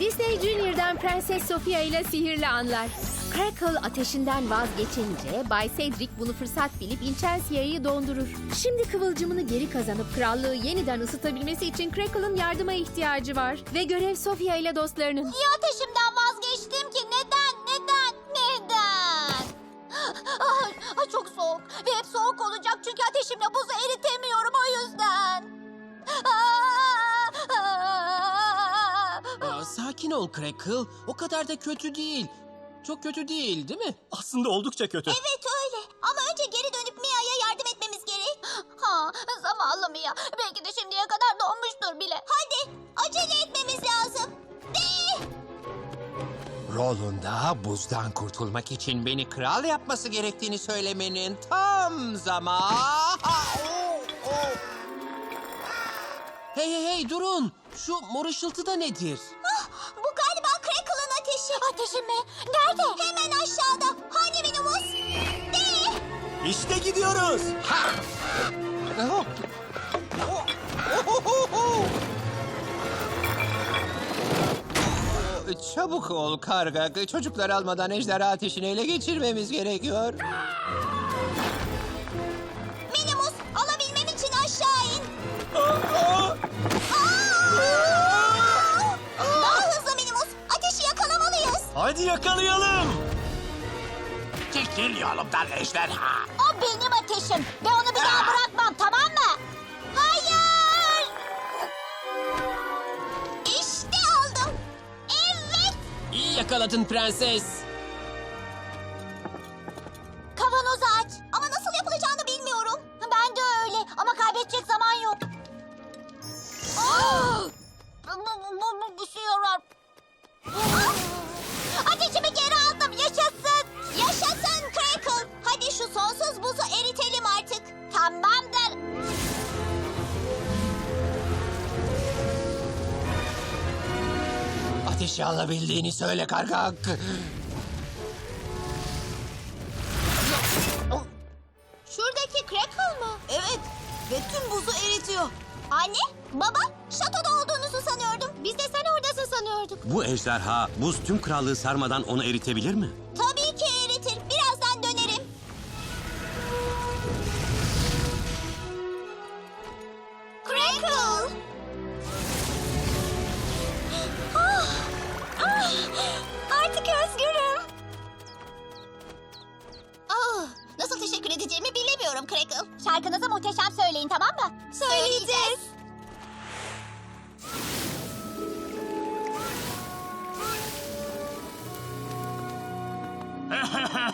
Disney Junior'dan Prenses Sofia ile sihirli anlar. Crackle ateşinden vazgeçince Bay Cedric bunu fırsat bilip Incensia'yı dondurur. Şimdi kıvılcımını geri kazanıp krallığı yeniden ısıtabilmesi için Crackle'ın yardıma ihtiyacı var. Ve görev Sofia ile dostlarının. Niye ateşimden vazgeçtim ki? Neden? Neden? Neden? Ay, ay çok soğuk. Ve hep soğuk olacak çünkü ateşimle buzu eritemiyorum sakin ol Crackle. O kadar da kötü değil. Çok kötü değil değil mi? Aslında oldukça kötü. Evet öyle. Ama önce geri dönüp Mia'ya yardım etmemiz gerek. Ha, zavallı Mia. Belki de şimdiye kadar donmuştur bile. Hadi acele etmemiz lazım. De! Rolunda buzdan kurtulmak için beni kral yapması gerektiğini söylemenin tam zamanı. Hey hey hey durun. Şu mor ışıltı da nedir? Nerede? Hemen aşağıda. Hani Minimus? De! İşte gidiyoruz. Çabuk ol karga. Çocuklar almadan ejderha ateşini ele geçirmemiz gerekiyor. Minimus alabilmem için aşağı in. Daha Hadi yakalayalım. Çekil yolumdan ejderha. O benim ateşim ve onu bir daha bırakmam tamam mı? Hayır! İşte aldım. Evet. İyi yakaladın prenses. Ateşi alabildiğini söyle karga. Şuradaki Crackle mı? Evet. Ve tüm buzu eritiyor. Anne, baba, şatoda olduğunuzu sanıyordum. Biz de sen oradasın sanıyorduk. Bu ejderha buz tüm krallığı sarmadan onu eritebilir mi?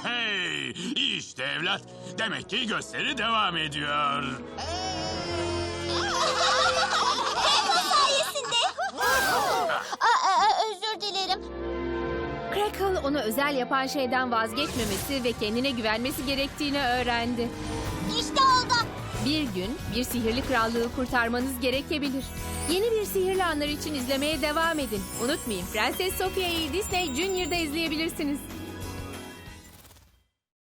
Hey, işte evlat. Demek ki gösteri devam ediyor. Crackle sayesinde. Aa, özür dilerim. Crackle onu özel yapan şeyden vazgeçmemesi ve kendine güvenmesi gerektiğini öğrendi. İşte oldu. Bir gün bir sihirli krallığı kurtarmanız gerekebilir. Yeni bir sihirli anlar için izlemeye devam edin. Unutmayın Prenses Sofia'yı Disney Junior'da izleyebilirsiniz.